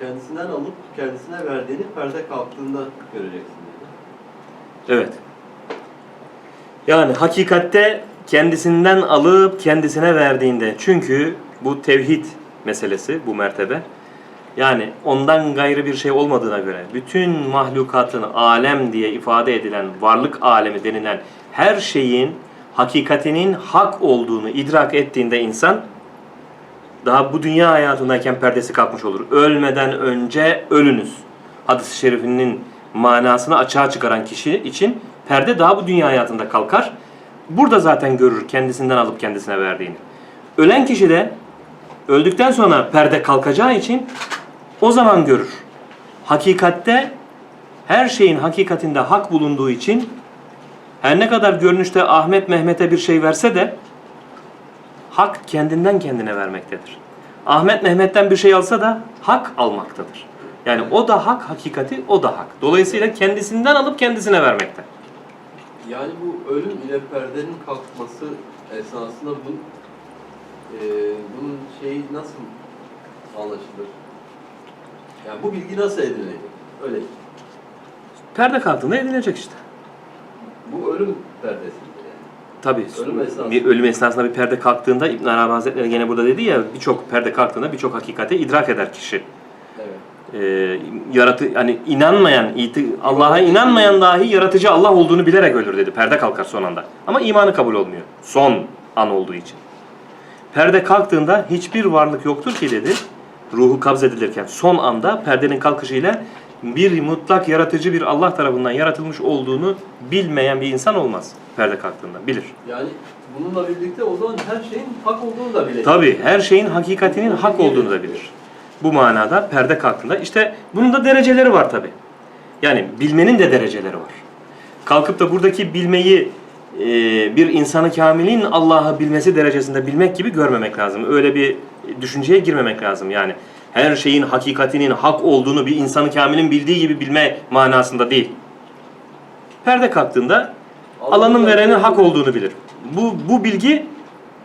kendisinden alıp kendisine verdiğini perde kalktığında göreceksin dedi. Evet. Yani hakikatte kendisinden alıp kendisine verdiğinde. Çünkü bu tevhid meselesi, bu mertebe. Yani ondan gayrı bir şey olmadığına göre bütün mahlukatın alem diye ifade edilen varlık alemi denilen her şeyin hakikatinin hak olduğunu idrak ettiğinde insan daha bu dünya hayatındayken perdesi kalkmış olur. Ölmeden önce ölünüz. Hadis-i şerifinin manasını açığa çıkaran kişi için perde daha bu dünya hayatında kalkar. Burada zaten görür kendisinden alıp kendisine verdiğini. Ölen kişi de öldükten sonra perde kalkacağı için o zaman görür. Hakikatte her şeyin hakikatinde hak bulunduğu için her ne kadar görünüşte Ahmet Mehmet'e bir şey verse de hak kendinden kendine vermektedir. Ahmet Mehmet'ten bir şey alsa da hak almaktadır. Yani o da hak, hakikati o da hak. Dolayısıyla kendisinden alıp kendisine vermekte. Yani bu ölüm ile perdenin kalkması esasında bu, e, bunun şeyi nasıl anlaşılır? Yani bu bilgi nasıl edinilecek? Öyle. Perde kalktığında edilecek işte. Bu ölüm perdesidir yani. Tabii. Ölüm esnasında. Bir ölüm esnasında bir perde kalktığında İbn Arabi Hazretleri gene burada dedi ya birçok perde kalktığında birçok hakikati idrak eder kişi. Evet. Ee, yaratı hani inanmayan, Allah'a inanmayan dahi yaratıcı Allah olduğunu bilerek ölür dedi. Perde kalkar son anda. Ama imanı kabul olmuyor. Son an olduğu için. Perde kalktığında hiçbir varlık yoktur ki dedi. Ruhu kabz edilirken son anda perdenin kalkışıyla bir mutlak yaratıcı bir Allah tarafından yaratılmış olduğunu bilmeyen bir insan olmaz. Perde kalktığında bilir. Yani bununla birlikte o zaman her şeyin hak olduğunu da bilecek. Tabi her şeyin hakikatinin hak olduğunu da bilir. Bu manada perde kalktığında işte bunun da dereceleri var tabi. Yani bilmenin de dereceleri var. Kalkıp da buradaki bilmeyi e, bir insanı kamilin Allah'ı bilmesi derecesinde bilmek gibi görmemek lazım. Öyle bir düşünceye girmemek lazım. Yani her şeyin hakikatinin hak olduğunu bir insanı kamilin bildiği gibi bilme manasında değil. Perde kalktığında alanın verenin hak olduğunu bilir. Bu, bu bilgi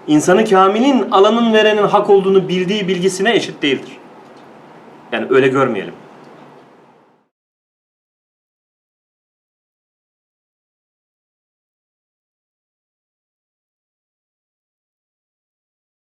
insanı kamilin alanın verenin hak olduğunu bildiği bilgisine eşit değildir. Yani öyle görmeyelim.